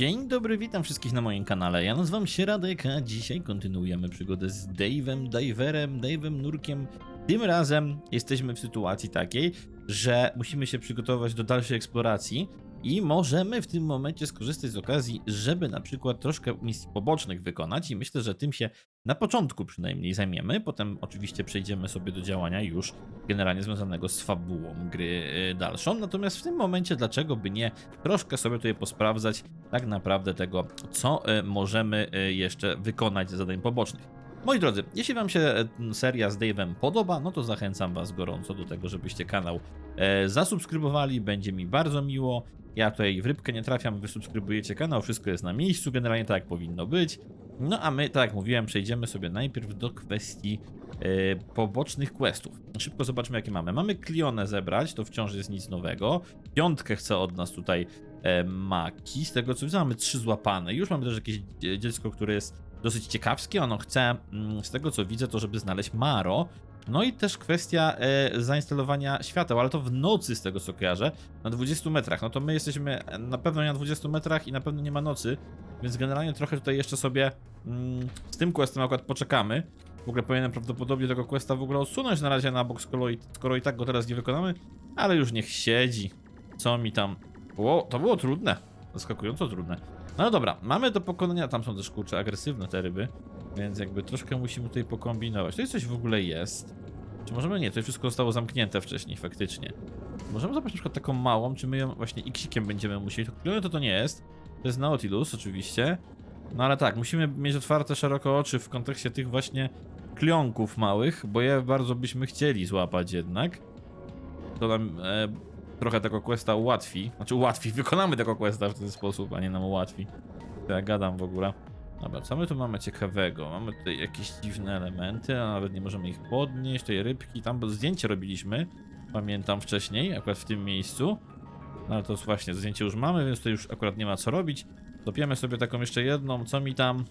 Dzień dobry, witam wszystkich na moim kanale. Ja nazywam się Radek, a dzisiaj kontynuujemy przygodę z Dave'em, Diverem, Dave'em Nurkiem. Tym razem jesteśmy w sytuacji takiej, że musimy się przygotować do dalszej eksploracji i możemy w tym momencie skorzystać z okazji, żeby na przykład troszkę misji pobocznych wykonać i myślę, że tym się na początku przynajmniej zajmiemy. Potem oczywiście przejdziemy sobie do działania już generalnie związanego z fabułą gry y, dalszą. Natomiast w tym momencie, dlaczego by nie troszkę sobie tutaj posprawdzać tak naprawdę tego, co y, możemy y, jeszcze wykonać z zadań pobocznych. Moi drodzy, jeśli Wam się seria z Dave'em podoba, no to zachęcam Was gorąco do tego, żebyście kanał zasubskrybowali. Będzie mi bardzo miło. Ja tutaj w rybkę nie trafiam, Wy subskrybujecie kanał, wszystko jest na miejscu, generalnie tak jak powinno być. No a my, tak jak mówiłem, przejdziemy sobie najpierw do kwestii e, pobocznych questów. Szybko zobaczmy, jakie mamy. Mamy Klionę zebrać, to wciąż jest nic nowego. Piątkę chce od nas tutaj e, Maki. Z tego co widzę, mamy trzy złapane. Już mamy też jakieś dzie- dziecko, które jest dosyć ciekawskie. Ono chce, mm, z tego co widzę, to żeby znaleźć Maro. No i też kwestia e, zainstalowania świateł, ale to w nocy z tego co kojarzę, na 20 metrach. No to my jesteśmy na pewno nie na 20 metrach i na pewno nie ma nocy, więc generalnie trochę tutaj jeszcze sobie mm, z tym questem akurat poczekamy. W ogóle powinienem prawdopodobnie tego questa w ogóle odsunąć na razie na bok, skoro i, skoro i tak go teraz nie wykonamy, ale już niech siedzi. Co mi tam... O, to było trudne. Zaskakująco trudne. No dobra, mamy do pokonania, tam są też kurcze agresywne te ryby, więc jakby troszkę musimy tutaj pokombinować. Tutaj coś w ogóle jest. Czy możemy? Nie, to wszystko zostało zamknięte wcześniej, faktycznie. Możemy zobaczyć na przykład taką małą, czy my ją właśnie X-ikiem będziemy musieli. To to to nie jest. To jest Nautilus oczywiście. No ale tak, musimy mieć otwarte szeroko oczy w kontekście tych właśnie klionków małych, bo je bardzo byśmy chcieli złapać jednak. To nam e, trochę tego questa ułatwi. Znaczy ułatwi, wykonamy tego questa w ten sposób, a nie nam ułatwi. To ja gadam w ogóle. Dobra, co my tu mamy ciekawego? Mamy tutaj jakieś dziwne elementy, a nawet nie możemy ich podnieść. Tutaj rybki, tam bo zdjęcie robiliśmy. Pamiętam wcześniej, akurat w tym miejscu. No ale to właśnie, zdjęcie już mamy, więc tutaj już akurat nie ma co robić. Dopiemy sobie taką jeszcze jedną, co mi tam...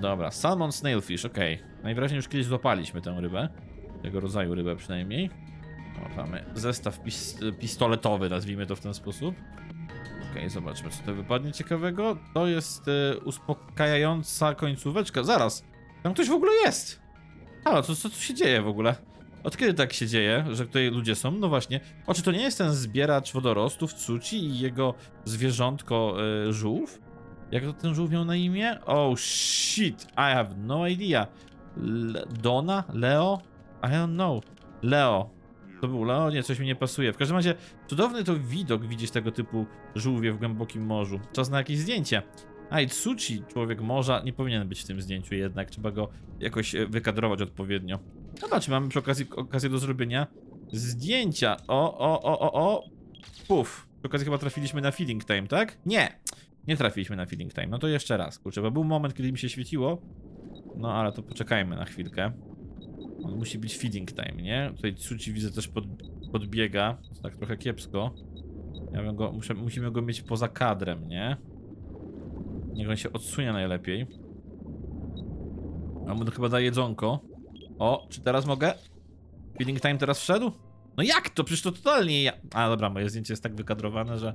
Dobra, salmon snailfish, okej. Najwyraźniej już kiedyś złapaliśmy tę rybę. Tego rodzaju rybę przynajmniej. Mamy zestaw pis pistoletowy, nazwijmy to w ten sposób. Okej, zobaczmy, co to wypadnie ciekawego. To jest e, uspokajająca końcóweczka. Zaraz, tam ktoś w ogóle jest. Halo, co, co tu się dzieje w ogóle? Od kiedy tak się dzieje, że tutaj ludzie są? No właśnie. O, czy to nie jest ten zbieracz wodorostów Tsuchi i jego zwierzątko e, żółw? Jak to ten żółw miał na imię? Oh shit, I have no idea. Le Dona? Leo? I don't know. Leo. To był Leo? Nie, coś mi nie pasuje. W każdym razie cudowny to widok widzieć tego typu żółwie w głębokim morzu. Czas na jakieś zdjęcie. A i Tsuchi, człowiek morza, nie powinien być w tym zdjęciu jednak. Trzeba go jakoś e, wykadrować odpowiednio. Zobacz, mamy przy okazji okazję do zrobienia zdjęcia. O, o, o, o, o. Puf. Przy okazji chyba trafiliśmy na feeding time, tak? Nie. Nie trafiliśmy na feeding time. No to jeszcze raz. Kurczę, bo był moment, kiedy mi się świeciło. No ale to poczekajmy na chwilkę. Musi być feeding time, nie? Tutaj Tsuchi widzę też pod, podbiega. Tak trochę kiepsko. Ja go, muszę, musimy go mieć poza kadrem, nie? Niech on się odsunie najlepiej. A mu chyba da jedzonko. O, czy teraz mogę? Feeding time teraz wszedł? No jak to? Przecież to totalnie ja... A dobra, moje zdjęcie jest tak wykadrowane, że...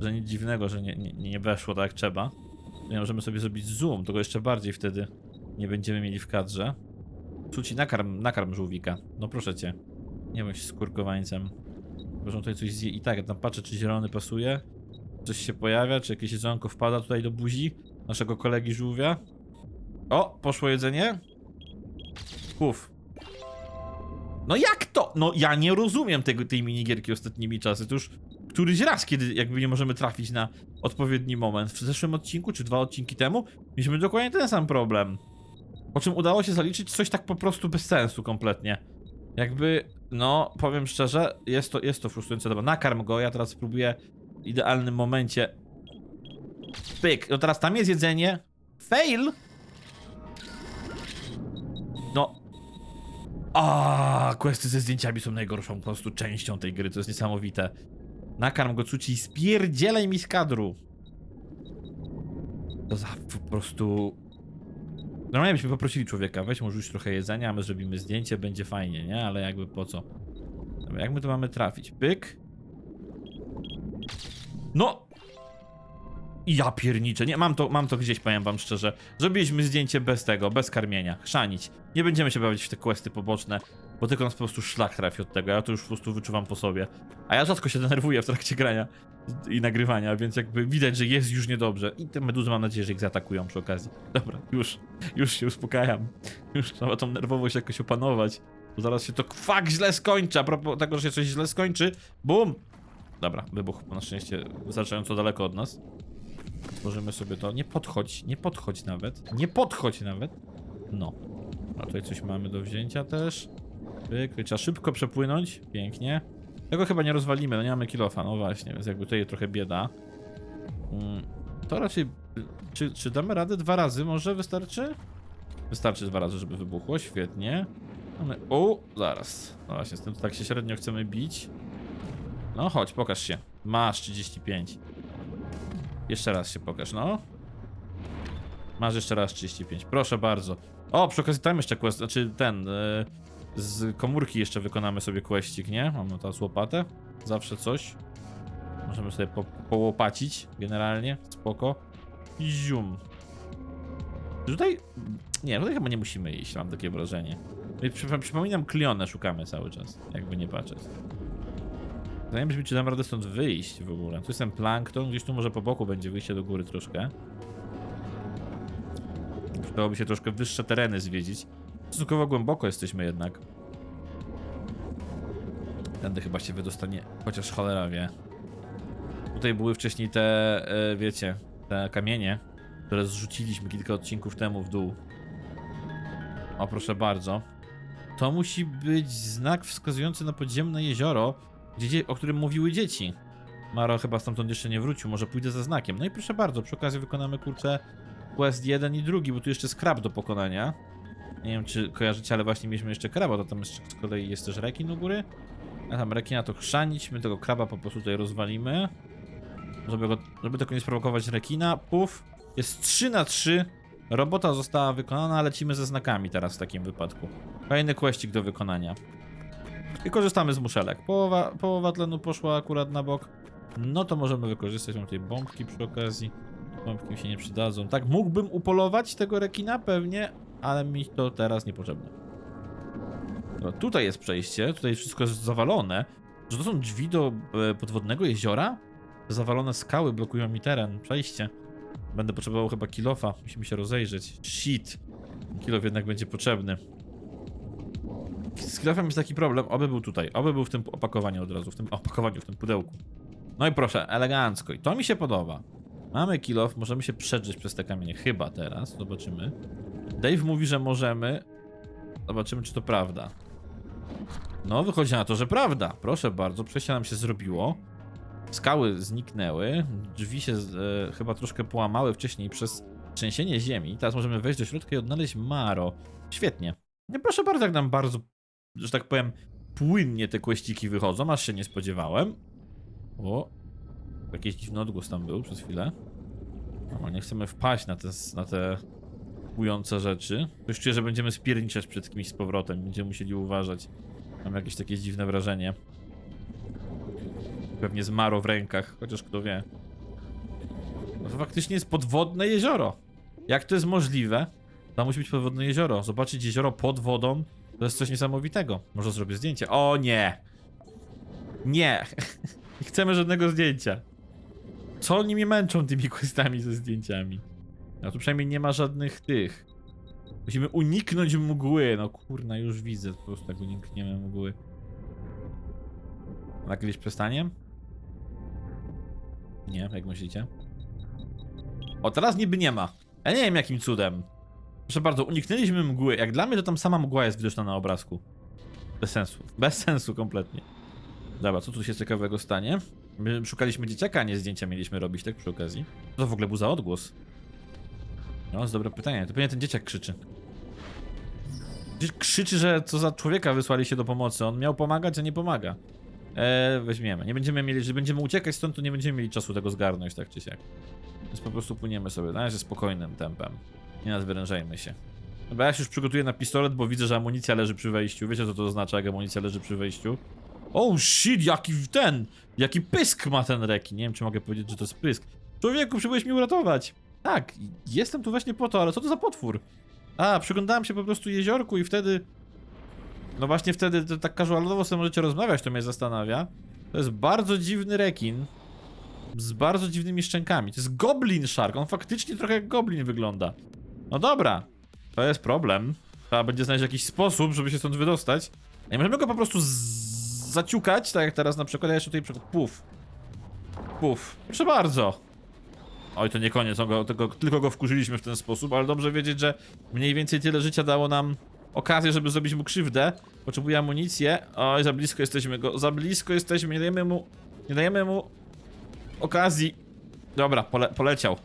Że nic dziwnego, że nie, nie, nie weszło tak jak trzeba. Nie możemy sobie zrobić zoom, go jeszcze bardziej wtedy nie będziemy mieli w kadrze. Cuci, nakarm, nakarm żółwika. No proszę cię. Nie bądź skurkowańcem. On tutaj coś zje i tak, tam patrzę, czy zielony pasuje. Coś się pojawia, czy jakieś jedzonko wpada tutaj do buzi naszego kolegi żółwia. O, poszło jedzenie. Puf. No jak to? No ja nie rozumiem tego, tej minigierki ostatnimi czasy. To już któryś raz, kiedy jakby nie możemy trafić na odpowiedni moment. W zeszłym odcinku, czy dwa odcinki temu, mieliśmy dokładnie ten sam problem. Po czym udało się zaliczyć coś tak po prostu bez sensu kompletnie. Jakby, no, powiem szczerze, jest to, jest to frustrujące. Dobra, nakarm go, ja teraz spróbuję w idealnym momencie. Pyk, no teraz tam jest jedzenie. Fail! No. A, questy ze zdjęciami są najgorszą po prostu częścią tej gry, to jest niesamowite. Nakarm go cuci i spierdzielaj mi z kadru. To za po prostu Normalnie byśmy poprosili człowieka, weź mu rzuć trochę jedzenia, my zrobimy zdjęcie, będzie fajnie, nie? Ale jakby po co? Jak my to mamy trafić? Pyk. No! Ja pierniczę, nie, mam to, mam to gdzieś, powiem wam szczerze. Zrobiliśmy zdjęcie bez tego, bez karmienia, chrzanić. Nie będziemy się bawić w te questy poboczne, bo tylko nas po prostu szlak trafi od tego, ja to już po prostu wyczuwam po sobie. A ja rzadko się denerwuję w trakcie grania i nagrywania, więc jakby widać, że jest już niedobrze. I te meduzy mam nadzieję, że ich zaatakują przy okazji. Dobra, już, już się uspokajam. Już trzeba tą nerwowość jakoś opanować. Bo zaraz się to kwak źle skończy, a propos tego, że się coś źle skończy. Bum! Dobra, wybuch na szczęście wystarczająco daleko od nas. Tworzymy sobie to. Nie podchodź, nie podchodź nawet. Nie podchodź nawet. No. A tutaj coś mamy do wzięcia też. Pyk, trzeba szybko przepłynąć. Pięknie. Tego chyba nie rozwalimy, no nie mamy kilofa, no właśnie, więc jakby tutaj trochę bieda. Mm, To raczej... Czy, czy damy radę dwa razy? Może wystarczy? Wystarczy dwa razy, żeby wybuchło, świetnie. Mamy... O, zaraz. No właśnie, z tym tak się średnio chcemy bić. No chodź, pokaż się. Masz 35. Jeszcze raz się pokaż, no. Masz jeszcze raz 35, proszę bardzo. O, przy okazji tam jeszcze quest, znaczy ten, e, z komórki jeszcze wykonamy sobie questik, nie? Mamy teraz łopatę, zawsze coś. Możemy sobie po, połopacić, generalnie, spoko. Zium. Tutaj, nie, tutaj chyba nie musimy iść, mam takie wrażenie. Przypominam, Klionę szukamy cały czas, jakby nie patrzeć. Zastanawiam się, czy dam radę stąd wyjść w ogóle. Tu jest ten plankton, gdzieś tu może po boku będzie wyjście do góry troszkę. Przydałoby się troszkę wyższe tereny zwiedzić. Stosunkowo głęboko jesteśmy jednak. Tędy chyba się wydostanie, chociaż cholera wie. Tutaj były wcześniej te, e, wiecie, te kamienie, które zrzuciliśmy kilka odcinków temu w dół. O, proszę bardzo. To musi być znak wskazujący na podziemne jezioro, o którym mówiły dzieci. Maro chyba stamtąd jeszcze nie wrócił, może pójdę za znakiem. No i proszę bardzo, przy okazji wykonamy kurczę quest jeden i drugi, bo tu jeszcze jest krab do pokonania. Nie wiem, czy kojarzycie, ale właśnie mieliśmy jeszcze kraba, to tam jeszcze z kolei jest też rekin u góry. A tam rekina to chrzanić, my tego kraba po prostu tutaj rozwalimy. Żeby, go, żeby tylko nie sprowokować rekina. Puf. Jest 3 na 3. Robota została wykonana, lecimy ze znakami teraz w takim wypadku. Kolejny questik do wykonania. I korzystamy z muszelek. Połowa, połowa tlenu poszła akurat na bok. No to możemy wykorzystać. Mam tutaj bombki przy okazji. Bombki mi się nie przydadzą. Tak, mógłbym upolować tego rekina pewnie, ale mi to teraz niepotrzebne. No, tutaj jest przejście, tutaj wszystko jest zawalone. Że to są drzwi do e, podwodnego jeziora? Zawalone skały blokują mi teren, przejście. Będę potrzebował chyba kilofa, musimy się rozejrzeć. Shit. Kilof jednak będzie potrzebny. Z kilofem jest taki problem, oby był tutaj, oby był w tym opakowaniu od razu, w tym opakowaniu, w tym pudełku. No i proszę, elegancko. I to mi się podoba. Mamy kilof, możemy się przedrzeć przez te kamienie. Chyba teraz, zobaczymy. Dave mówi, że możemy. Zobaczymy, czy to prawda. No, wychodzi na to, że prawda. Proszę bardzo, przejście nam się zrobiło. Skały zniknęły. Drzwi się e, chyba troszkę połamały wcześniej przez trzęsienie ziemi. Teraz możemy wejść do środka i odnaleźć Maro. Świetnie. Nie proszę bardzo, jak nam bardzo, że tak powiem, płynnie te kłeściki wychodzą, aż się nie spodziewałem. O, jakiś dziwny odgłos tam był przez chwilę. No, nie chcemy wpaść na te, na te kupujące rzeczy. Już czuję, że będziemy spierniczać przed kimś z powrotem. Będziemy musieli uważać. Mam jakieś takie dziwne wrażenie. Pewnie zmaro w rękach, chociaż kto wie. No to faktycznie jest podwodne jezioro. Jak to jest możliwe? To musi być podwodne jezioro. Zobaczyć jezioro pod wodą to jest coś niesamowitego. Może zrobię zdjęcie. O nie! Nie! Nie chcemy żadnego zdjęcia. Co oni mnie męczą tymi questami ze zdjęciami? No tu przynajmniej nie ma żadnych tych. Musimy uniknąć mgły. No kurna, już widzę po prostu jak unikniemy mgły. Na kiedyś przestanie? Nie, jak myślicie? O, teraz niby nie ma. Ja nie wiem jakim cudem. Proszę bardzo, uniknęliśmy mgły. Jak dla mnie to tam sama mgła jest widoczna na obrazku. Bez sensu. Bez sensu kompletnie. Dobra, co tu się ciekawego stanie? My szukaliśmy dzieciaka, a nie zdjęcia mieliśmy robić, tak przy okazji. Co to w ogóle był za odgłos? No, to jest dobre pytanie. To pewnie ten dzieciak krzyczy. Gdzieś Krzyczy, że co za człowieka wysłali się do pomocy. On miał pomagać, a nie pomaga. Eee, weźmiemy. Nie będziemy mieli, że będziemy uciekać stąd, to nie będziemy mieli czasu tego zgarnąć, tak czy siak. Więc po prostu płyniemy sobie, na razie spokojnym tempem. Nie nadwyrężajmy się. Dobra, ja się już przygotuję na pistolet, bo widzę, że amunicja leży przy wejściu. Wiecie, co to oznacza, jak amunicja leży przy wejściu? Oh shit, jaki ten! Jaki pysk ma ten rekin. Nie wiem, czy mogę powiedzieć, że to jest pysk. Człowieku, przybyłeś mi uratować. Tak, jestem tu właśnie po to, ale co to za potwór? A, przyglądałem się po prostu jeziorku i wtedy... No właśnie wtedy to tak casualowo sobie możecie rozmawiać, to mnie zastanawia. To jest bardzo dziwny rekin. Z bardzo dziwnymi szczękami. To jest Goblin Shark, on faktycznie trochę jak Goblin wygląda. No dobra, to jest problem. Trzeba będzie znaleźć jakiś sposób, żeby się stąd wydostać. Nie możemy go po prostu zaciukać, tak jak teraz na przykład. Ja jeszcze tutaj przykład. Puf. Puf. Proszę bardzo. Oj, to nie koniec, on go, tylko, tylko go wkurzyliśmy w ten sposób, ale dobrze wiedzieć, że mniej więcej tyle życia dało nam okazję, żeby zrobić mu krzywdę. Potrzebuje amunicję. Oj, za blisko jesteśmy go, za blisko jesteśmy, nie dajemy mu, nie dajemy mu okazji. Dobra, pole, poleciał.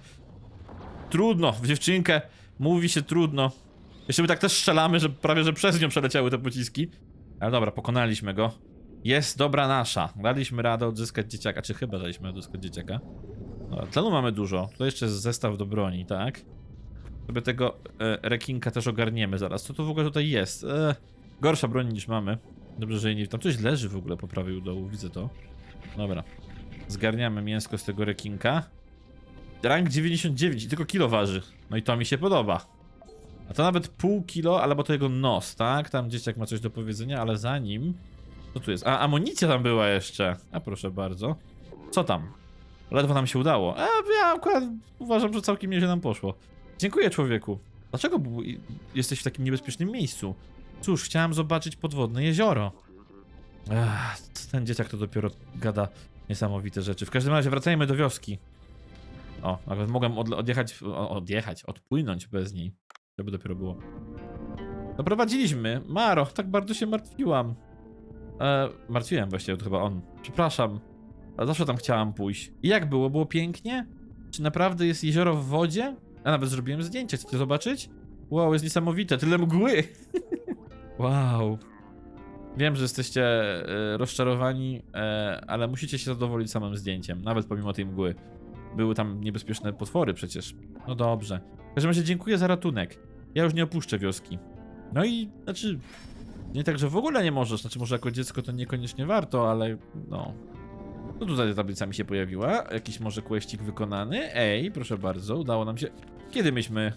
Trudno, w dziewczynkę mówi się trudno. Jeszcze my tak też strzelamy, że prawie że przez nią przeleciały te pociski. Ale dobra, pokonaliśmy go. Jest dobra nasza. Daliśmy radę odzyskać dzieciaka, czy chyba daliśmy odzyskać dzieciaka. Dobra, tlenu mamy dużo. To jeszcze jest zestaw do broni, tak? Sobie tego e, rekinka też ogarniemy zaraz. Co to w ogóle tutaj jest? E, gorsza broń niż mamy. Dobrze, że jej nie... Tam coś leży w ogóle po prawej u dołu, widzę to. Dobra. Zgarniamy mięsko z tego rekinka. Rank 99 i tylko kilo waży. No i to mi się podoba. A to nawet pół kilo, albo to jego nos, tak? Tam dzieciak ma coś do powiedzenia, ale zanim... Co tu jest? A, amunicja tam była jeszcze. A proszę bardzo. Co tam? Ledwo nam się udało. A ja akurat uważam, że całkiem nieźle nam poszło. Dziękuję, człowieku. Dlaczego jesteś w takim niebezpiecznym miejscu? Cóż, chciałem zobaczyć podwodne jezioro. Ech, ten dzieciak to dopiero gada niesamowite rzeczy. W każdym razie wracajmy do wioski. O, nawet mogłem od, odjechać, odjechać, odpłynąć bez niej. To by dopiero było. Doprowadziliśmy. Maro, tak bardzo się martwiłam. E, martwiłem właściwie, to chyba on. Przepraszam, zawsze tam chciałam pójść. I jak było? Było pięknie? Czy naprawdę jest jezioro w wodzie? A nawet zrobiłem zdjęcie, chcecie zobaczyć? Wow, jest niesamowite, tyle mgły! wow. Wiem, że jesteście e, rozczarowani, e, ale musicie się zadowolić samym zdjęciem, nawet pomimo tej mgły. Były tam niebezpieczne potwory przecież. No dobrze. W każdym razie dziękuję za ratunek. Ja już nie opuszczę wioski. No i, znaczy, nie tak, że w ogóle nie możesz, znaczy może jako dziecko to niekoniecznie warto, ale no. No tutaj tablica mi się pojawiła, jakiś może questik wykonany. Ej, proszę bardzo, udało nam się. Kiedy myśmy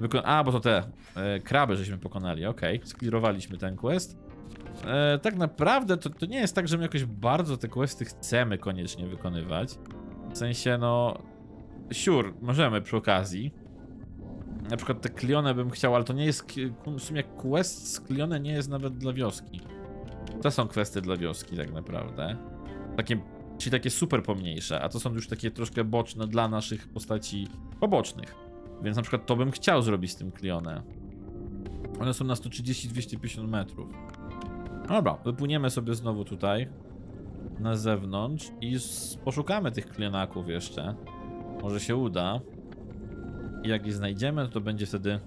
wykonali? A, bo to te e, kraby żeśmy pokonali, okej. Sklirowaliśmy ten quest. E, tak naprawdę to, to nie jest tak, że my jakoś bardzo te questy chcemy koniecznie wykonywać. W sensie, no... Sure, możemy przy okazji. Na przykład te klione bym chciał, ale to nie jest... W sumie quest z klione nie jest nawet dla wioski. To są kwestie dla wioski tak naprawdę. Takie, czyli takie super pomniejsze, a to są już takie troszkę boczne dla naszych postaci pobocznych. Więc na przykład to bym chciał zrobić z tym klionę. One są na 130-250 metrów. Dobra, wypłyniemy sobie znowu tutaj na zewnątrz i poszukamy tych klionaków jeszcze. Może się uda. I jak je znajdziemy, to będzie wtedy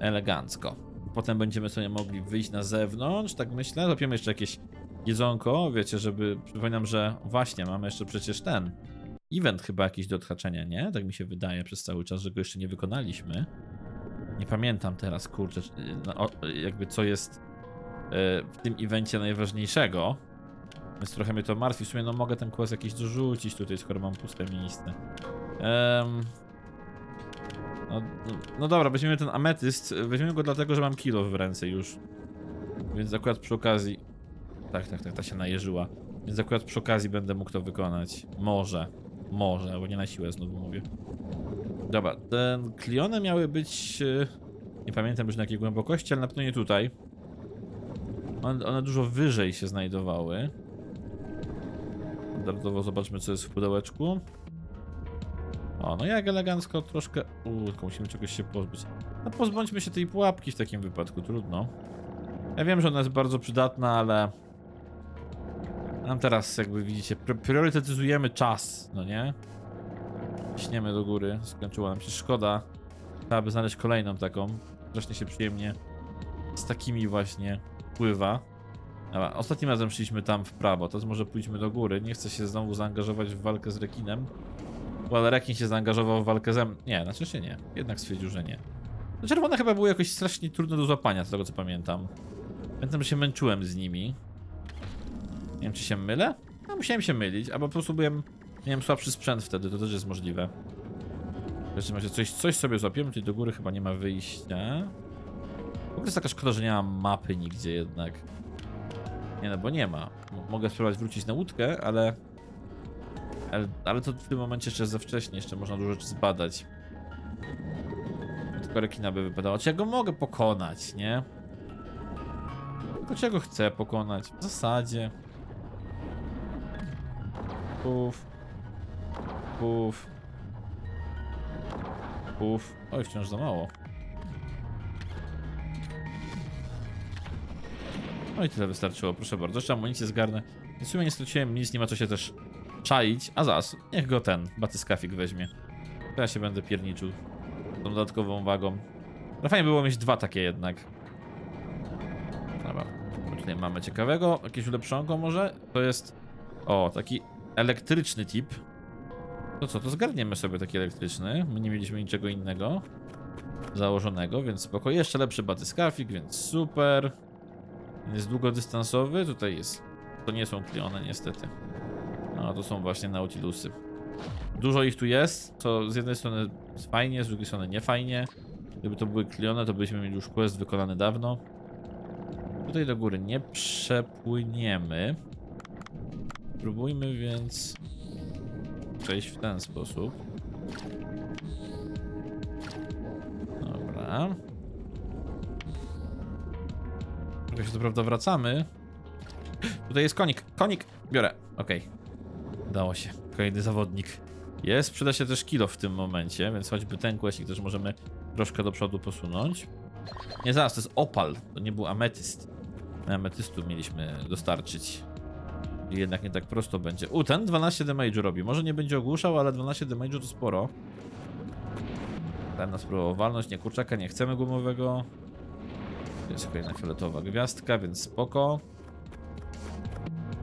elegancko. Potem będziemy sobie mogli wyjść na zewnątrz, tak myślę. Zapiemy jeszcze jakieś jedzonko, wiecie, żeby... Przypominam, że właśnie, mamy jeszcze przecież ten event chyba jakiś do odhaczenia, nie? Tak mi się wydaje przez cały czas, że go jeszcze nie wykonaliśmy. Nie pamiętam teraz, kurczę, czy- no, jakby co jest e, w tym evencie najważniejszego. Więc trochę mnie to martwi. W sumie no mogę ten quest jakiś dorzucić tutaj, skoro mam puste miejsce. No, no, no dobra, weźmiemy ten ametyst. Weźmiemy go dlatego, że mam kilo w ręce już. Więc akurat przy okazji... Tak, tak, tak, ta się najeżyła. Więc akurat przy okazji będę mógł to wykonać. Może. Może, bo nie na siłę znowu mówię. Dobra, ten klione miały być... e, Nie pamiętam już na jakiej głębokości, ale na pewno nie tutaj. One, one dużo wyżej się znajdowały. Standardowo zobaczmy, co jest w pudełeczku. O, no jak elegancko troszkę... Uuu, tylko musimy czegoś się pozbyć. No pozbądźmy się tej pułapki w takim wypadku, trudno. Ja wiem, że ona jest bardzo przydatna, ale... Nam teraz, jakby widzicie, pr- priorytetyzujemy czas, no nie? Śniemy do góry, skończyła nam się szkoda. Trzeba by znaleźć kolejną taką. Strasznie się przyjemnie z takimi właśnie pływa. Dobra, ostatnim razem szliśmy tam w prawo, teraz może pójdźmy do góry. Nie chcę się znowu zaangażować w walkę z rekinem. Bo ale rekin się zaangażował w walkę ze mną. Nie, znaczy się nie. Jednak stwierdził, że nie. Czerwone chyba były jakoś strasznie trudne do złapania, z tego co pamiętam. Pamiętam, że się męczyłem z nimi. Nie wiem, czy się mylę? No, musiałem się mylić, albo po prostu byłem Miałem słabszy sprzęt wtedy, to też jest możliwe. W każdym razie coś, coś sobie złapiemy, tutaj do góry chyba nie ma wyjścia. W ogóle jest taka szkoda, że nie ma mapy nigdzie jednak. Nie no, bo nie ma. Mogę spróbować wrócić na łódkę, ale... ale... Ale to w tym momencie jeszcze za wcześnie, jeszcze można dużo rzeczy zbadać. Tylko rekina by wypadało. Czy ja go mogę pokonać, nie? Tylko czy ja go chcę pokonać? W zasadzie. Puf. Puf. Puf. Oj, wciąż za mało. No i tyle wystarczyło, proszę bardzo. Jeszcze amunicję zgarnę. W sumie nie straciłem nic, nie ma co się też czaić. A zaraz, niech go ten batyskafik weźmie. To ja się będę pierniczył tą dodatkową wagą. No fajnie było mieć dwa takie jednak. Dobra, tutaj mamy ciekawego. Jakieś ulepszonko może? To jest... O, taki elektryczny tip. To co, to zgarniemy sobie taki elektryczny. My nie mieliśmy niczego innego założonego, więc spoko. Jeszcze lepszy batyskafik, więc super. Jest długodystansowy, tutaj jest. To nie są klione niestety. No, to są właśnie Nautilusy. Dużo ich tu jest, co z jednej strony fajnie, z drugiej strony nie fajnie. Gdyby to były klione, to byśmy mieli już quest wykonany dawno. Tutaj do góry nie przepłyniemy. Spróbujmy więc przejść w ten sposób. Dobra. Trochę się to prawda wracamy. Tutaj jest konik. Konik! Biorę. Okej. Udało się. Kolejny zawodnik. Jest, przyda się też kilo w tym momencie, więc choćby ten questik też możemy troszkę do przodu posunąć. Nie, zaraz, to jest opal, to nie był ametyst. Ametystu mieliśmy dostarczyć. Jednak nie tak prosto będzie. U, ten 12 damage'u robi. Może nie będzie ogłuszał, ale 12 damage'u to sporo. Ten nas próbował walnąć, nie kurczaka, nie chcemy gumowego. Jest kolejna fioletowa gwiazdka, więc spoko.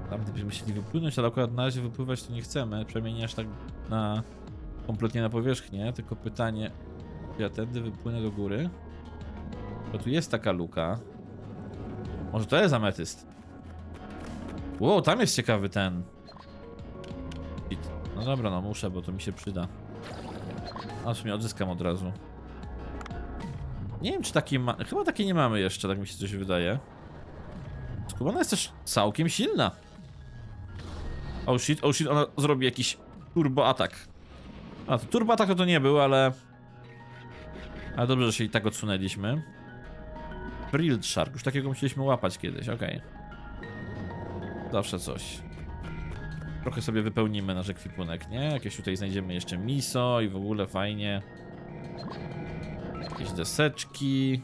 Tam gdybyśmy chcieli wypłynąć, ale akurat na razie wypływać to nie chcemy. Przynajmniej nie aż tak na kompletnie na powierzchnię, tylko pytanie, ja tędy wypłynę do góry? Bo tu jest taka luka. Może to jest ametyst? Wow, tam jest ciekawy ten. No dobra, no muszę, bo to mi się przyda. A w sumie odzyskam od razu. Nie wiem, czy taki ma... Chyba takiej nie mamy jeszcze, tak mi się coś wydaje. Skubana jest też całkiem silna. Oh shit, oh shit, ona zrobi jakiś turbo atak. A, to turbo atak to, nie był, ale... Ale dobrze, że się i tak odsunęliśmy. Brilled Shark, już takiego musieliśmy łapać kiedyś, okej. Zawsze coś. Trochę sobie wypełnimy nasz ekwipunek, nie? Jakieś tutaj znajdziemy jeszcze miso i w ogóle fajnie. Jakieś deseczki.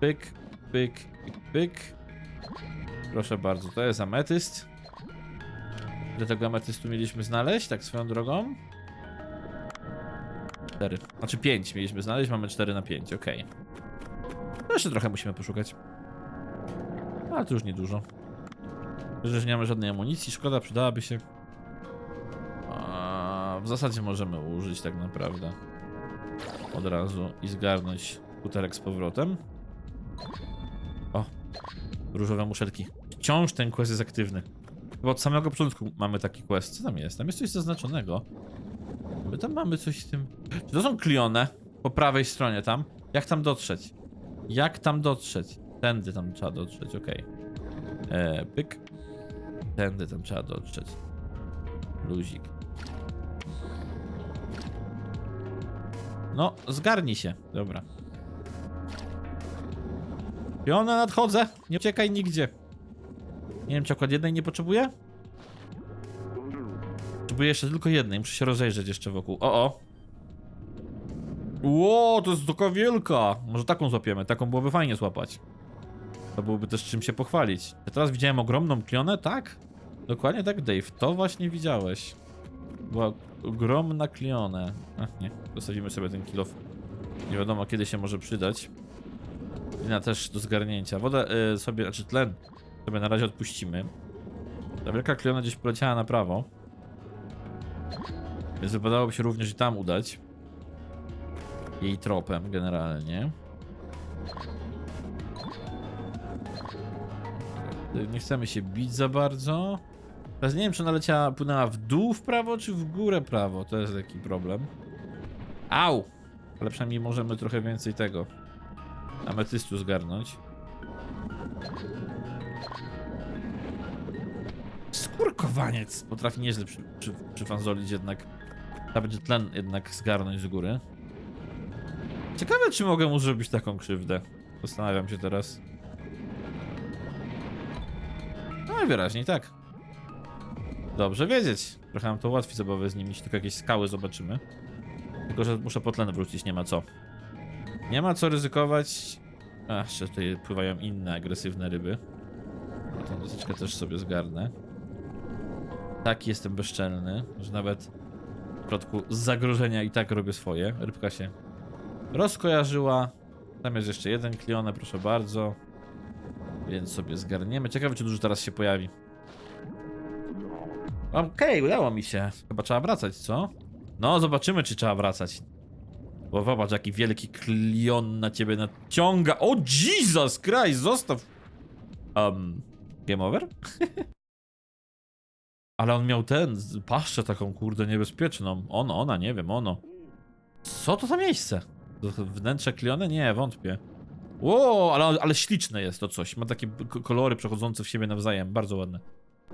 Pyk, pyk i pyk. Proszę bardzo, to jest ametyst. Ile tego ametystu mieliśmy znaleźć, tak swoją drogą? 4. Znaczy 5 mieliśmy znaleźć, mamy 4 na 5, okej. No jeszcze trochę musimy poszukać. Ale to już niedużo. Że nie mamy żadnej amunicji, szkoda, przydałaby się. A, w zasadzie możemy użyć tak naprawdę. Od razu i zgarnąć futerek z powrotem. O, różowe muszelki. Wciąż ten quest jest aktywny. Chyba od samego początku mamy taki quest. Co tam jest? Tam jest coś zaznaczonego. My tam mamy coś z tym... Czy to są klione? Po prawej stronie tam? Jak tam dotrzeć? Jak tam dotrzeć? Tędy tam trzeba dotrzeć, okej. Okay. Pyk. Tędy tam trzeba dotrzeć. Luzik. No, zgarnij się. Dobra. Piona nadchodzę. Nie uciekaj nigdzie. Nie wiem, czy akurat jednej nie potrzebuję? Potrzebuję jeszcze tylko jednej. Muszę się rozejrzeć jeszcze wokół. O, o. Ło, to jest taka wielka. Może taką złapiemy. Taką byłoby fajnie złapać. To byłoby też czym się pochwalić. Ja teraz widziałem ogromną klionę, tak? Dokładnie tak, Dave. To właśnie widziałeś. Była ogromna klionę. Ach, nie. Zostawimy sobie ten kilof. Nie wiadomo, kiedy się może przydać. Glina też do zgarnięcia. Wodę y, sobie, znaczy tlen sobie na razie odpuścimy. Ta wielka kliona gdzieś poleciała na prawo. Więc wypadałoby się również i tam udać. Jej tropem generalnie. Nie chcemy się bić za bardzo. Teraz nie wiem, czy ona leciała, płynęła w dół w prawo, czy w górę prawo. To jest taki problem. Au! Ale przynajmniej możemy trochę więcej tego ametystu zgarnąć. Skurkowaniec potrafi nieźle przy, przy, przyfanzolić jednak. Trzeba będzie tlen jednak zgarnąć z góry. Ciekawe, czy mogę mu zrobić taką krzywdę. Zastanawiam się teraz. Najwyraźniej tak. Dobrze wiedzieć. Trochę nam to ułatwi zabawę z nimi, jeśli tylko jakieś skały zobaczymy. Tylko, że muszę po tlen wrócić, nie ma co. Nie ma co ryzykować. A, jeszcze tutaj pływają inne agresywne ryby. Tą dosyczkę też sobie zgarnę. Tak jestem bezczelny, że nawet w przypadku zagrożenia i tak robię swoje. Rybka się rozkojarzyła. Tam jest jeszcze jeden klione, proszę bardzo. Więc sobie zgarniemy. Ciekawe, czy dużo teraz się pojawi. Okej, udało mi się. Chyba trzeba wracać, co? No, zobaczymy, czy trzeba wracać. Bo zobacz, jaki wielki klion na ciebie naciąga. O, Jesus Christ, zostaw. Um, game over? Ale on miał ten, paszczę taką, kurde, niebezpieczną. Ono, ona, nie wiem, ono. Co to za miejsce? Wnętrze klione? Nie, wątpię. Ło, ale, ale śliczne jest to coś. Ma takie kolory przechodzące w siebie nawzajem. Bardzo ładne.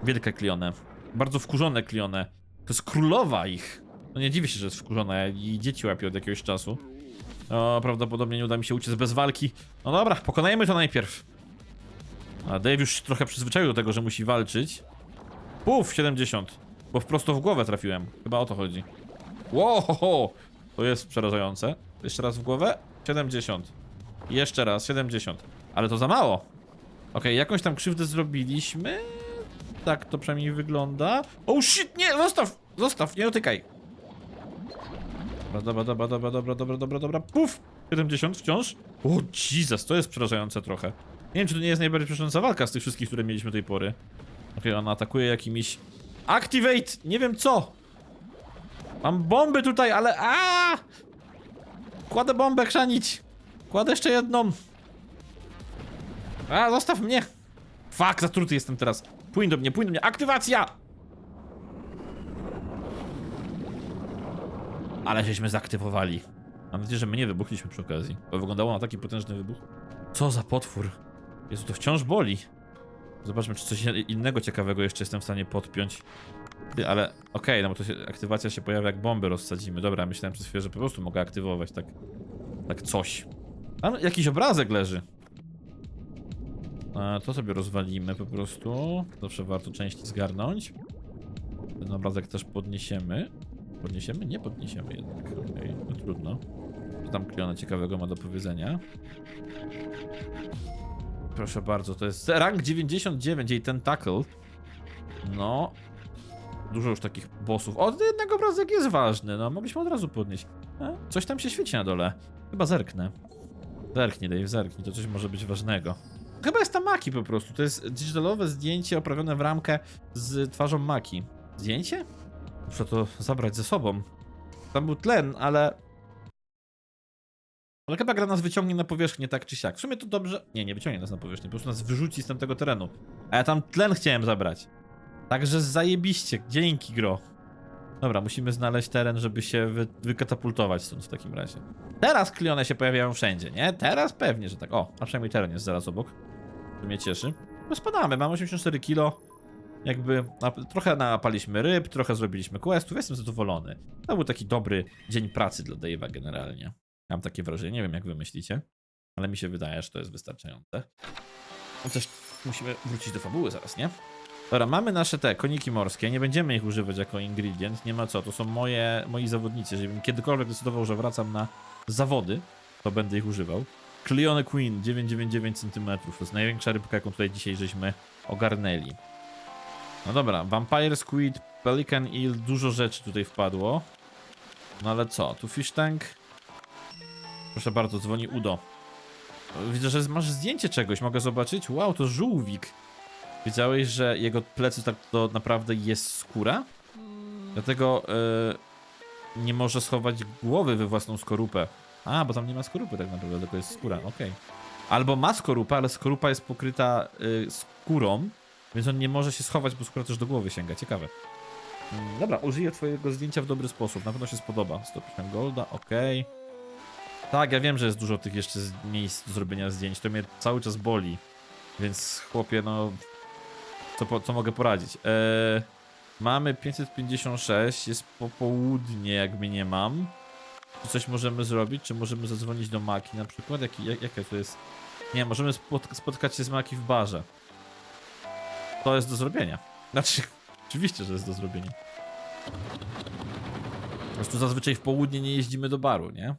Wielkie klione. Bardzo wkurzone klione. To jest królowa ich. No nie dziwię się, że jest wkurzona. I dzieci łapie od jakiegoś czasu. O, prawdopodobnie nie uda mi się uciec bez walki. No dobra, pokonajmy to najpierw. A Dave już trochę przyzwyczaił do tego, że musi walczyć. Puf, 70. Bo wprost w głowę trafiłem. Chyba o to chodzi. Wow, to jest przerażające. Jeszcze raz w głowę. 70. Jeszcze raz, 70. Ale to za mało. Okej, jakąś tam krzywdę zrobiliśmy. Tak to przynajmniej wygląda. Oh shit, nie, zostaw! Zostaw, nie dotykaj. Dobra, dobra, dobra, dobra, dobra, dobra, dobra, dobra. Puf! 70 wciąż. O, Jesus, to jest przerażające trochę. Nie wiem, czy to nie jest najbardziej przerażająca walka z tych wszystkich, które mieliśmy do tej pory. Okej, ona atakuje jakimiś... Activate! Nie wiem co! Mam bomby tutaj, ale... a! Kładę bombę, chrzanić! Kładę jeszcze jedną. A, zostaw mnie! Fuck, zatruty jestem teraz. Płyń do mnie, płyń do mnie. Aktywacja! Ale żeśmy zaktywowali. Mam nadzieję, że my nie wybuchliśmy przy okazji. Bo wyglądało na taki potężny wybuch. Co za potwór. Jezu, to wciąż boli. Zobaczmy, czy coś innego ciekawego jeszcze jestem w stanie podpiąć. Ale okej, no bo to się, aktywacja się pojawia jak bomby rozsadzimy. Dobra, myślałem przez chwilę, że po prostu mogę aktywować tak, tak coś. Tam jakiś obrazek leży. A, to sobie rozwalimy po prostu. Zawsze warto części zgarnąć. Ten obrazek też podniesiemy. Podniesiemy? Nie podniesiemy jednak. Okej, no trudno. Co tam Kliona ciekawego ma do powiedzenia? Proszę bardzo, to jest rank 99, jej Tentacle. No. Dużo już takich bossów. O, jednak obrazek jest ważny, no mogliśmy od razu podnieść. E, coś tam się świeci na dole. Chyba zerknę. Zerknij, Dave, zerknij, to coś może być ważnego. Chyba jest ta Maki po prostu, to jest digitalowe zdjęcie oprawione w ramkę z twarzą Maki. Zdjęcie? Muszę to zabrać ze sobą. Tam był tlen, ale... Ale chyba gra nas wyciągnie na powierzchnię tak czy siak. W sumie to dobrze... Nie, nie wyciągnie nas na powierzchnię, po prostu nas wyrzuci z tamtego terenu. A ja tam tlen chciałem zabrać. Także zajebiście, dzięki gro. Dobra, musimy znaleźć teren, żeby się wy wykatapultować stąd w takim razie. Teraz klione się pojawiają wszędzie, nie? Teraz pewnie, że tak. O, a przynajmniej teren jest zaraz obok. To mnie cieszy. No spadamy, mam 84 kilo. Jakby na, trochę napaliśmy ryb, trochę zrobiliśmy questów, jestem zadowolony. To był taki dobry dzień pracy dla Dave'a generalnie. Mam takie wrażenie, nie wiem jak wy myślicie, ale mi się wydaje, że to jest wystarczające. No też musimy wrócić do fabuły zaraz, nie? Dobra, mamy nasze te koniki morskie, nie będziemy ich używać jako ingredient, nie ma co, to są moje, moi zawodnicy, jeżeli bym kiedykolwiek decydował, że wracam na zawody, to będę ich używał. Cleone Queen, 999 cm, to jest największa rybka, jaką tutaj dzisiaj żeśmy ogarnęli. No dobra, Vampire Squid, Pelican Eel, dużo rzeczy tutaj wpadło. No ale co, tu fish tank? Proszę bardzo, dzwoni Udo. Widzę, że masz zdjęcie czegoś, mogę zobaczyć? Wow, to żółwik. Wiedziałeś, że jego plecy tak to naprawdę jest skóra? Dlatego e, nie może schować głowy we własną skorupę. A, bo tam nie ma skorupy tak naprawdę, tylko jest skóra, okej. Albo ma skorupę, ale skorupa jest pokryta y, skórą Więc on nie może się schować, bo skoro też do głowy sięga. Ciekawe. Mm, Dobra, użyję twojego zdjęcia w dobry sposób. Na pewno się spodoba. 150 golda, okej. Tak, ja wiem, że jest dużo tych jeszcze miejsc do zrobienia zdjęć. To mnie cały czas boli. Więc chłopie, no... Co, co mogę poradzić? Eee, mamy 556, jest popołudnie, jak mnie nie mam. Czy coś możemy zrobić? Czy możemy zadzwonić do Maki na przykład? Jaki, jak, jakie to jest? Nie, możemy spot, spotkać się z Maki w barze. To jest do zrobienia. Znaczy, oczywiście, że jest do zrobienia. Po prostu zazwyczaj w południe nie jeździmy do baru, nie?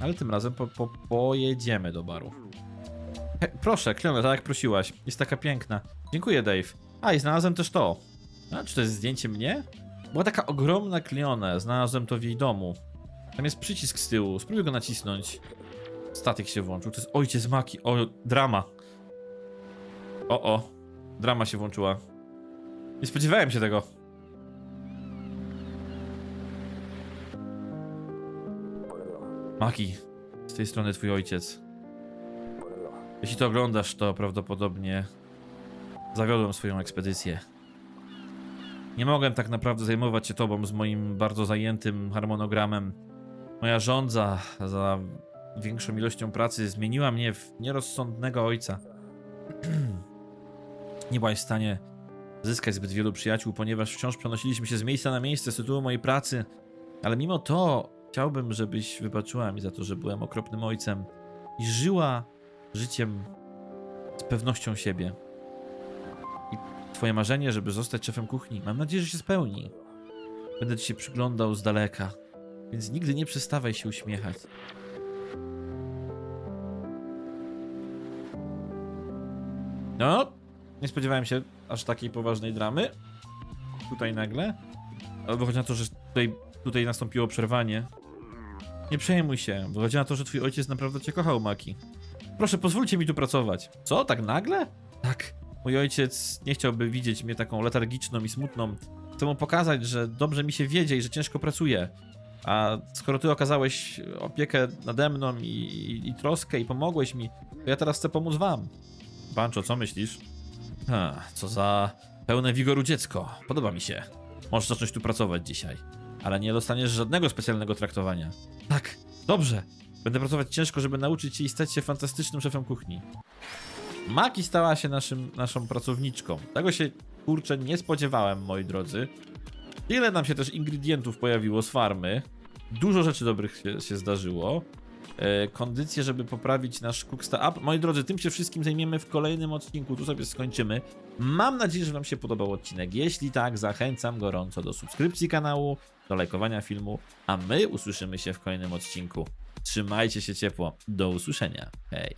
Ale tym razem po, po, pojedziemy do baru. Proszę, Kleona, tak jak prosiłaś. Jest taka piękna. Dziękuję, Dave. A, i znalazłem też to. A, czy to jest zdjęcie mnie? Była taka ogromna kliona, znalazłem to w jej domu. Tam jest przycisk z tyłu, spróbuj go nacisnąć. Statyk się włączył, to jest ojciec Maki, o, drama. O, o, drama się włączyła. Nie spodziewałem się tego. Maki, z tej strony twój ojciec. Jeśli to oglądasz, to prawdopodobnie zawiodłem swoją ekspedycję. Nie mogłem tak naprawdę zajmować się tobą z moim bardzo zajętym harmonogramem. Moja żądza za większą ilością pracy zmieniła mnie w nierozsądnego ojca. Nie byłaś w stanie zyskać zbyt wielu przyjaciół, ponieważ wciąż przenosiliśmy się z miejsca na miejsce z tytułu mojej pracy. Ale mimo to chciałbym, żebyś wybaczyła mi za to, że byłem okropnym ojcem i żyła życiem z pewnością siebie. Twoje marzenie, żeby zostać szefem kuchni, mam nadzieję, że się spełni. Będę ci się przyglądał z daleka, więc nigdy nie przestawaj się uśmiechać. No, nie spodziewałem się aż takiej poważnej dramy. Tutaj nagle. Ale wychodzi na to, że tutaj, tutaj nastąpiło przerwanie. Nie przejmuj się. Wychodzi na to, że twój ojciec naprawdę cię kochał, Maki. Proszę, pozwólcie mi tu pracować. Co, tak nagle? Tak. Mój ojciec nie chciałby widzieć mnie taką letargiczną i smutną. Chcę mu pokazać, że dobrze mi się wiedzie i że ciężko pracuję. A skoro ty okazałeś opiekę nade mną i, i, i troskę i pomogłeś mi, to ja teraz chcę pomóc wam. Pancho, co myślisz? Ha, co za pełne wigoru dziecko. Podoba mi się. Możesz zacząć tu pracować dzisiaj. Ale nie dostaniesz żadnego specjalnego traktowania. Tak, dobrze. Będę pracować ciężko, żeby nauczyć się i stać się fantastycznym szefem kuchni. Maki stała się naszym, naszą pracowniczką. Tego się kurczę nie spodziewałem, moi drodzy. Ile nam się też ingredientów pojawiło z farmy. Dużo rzeczy dobrych się, się zdarzyło. E, żeby poprawić nasz Cooksta Up. Moi drodzy, tym się wszystkim zajmiemy w kolejnym odcinku. Tu sobie skończymy. Mam nadzieję, że Wam się podobał odcinek. Jeśli tak, zachęcam gorąco do subskrypcji kanału, do lajkowania filmu, a my usłyszymy się w kolejnym odcinku. Trzymajcie się ciepło. Do usłyszenia. Hej.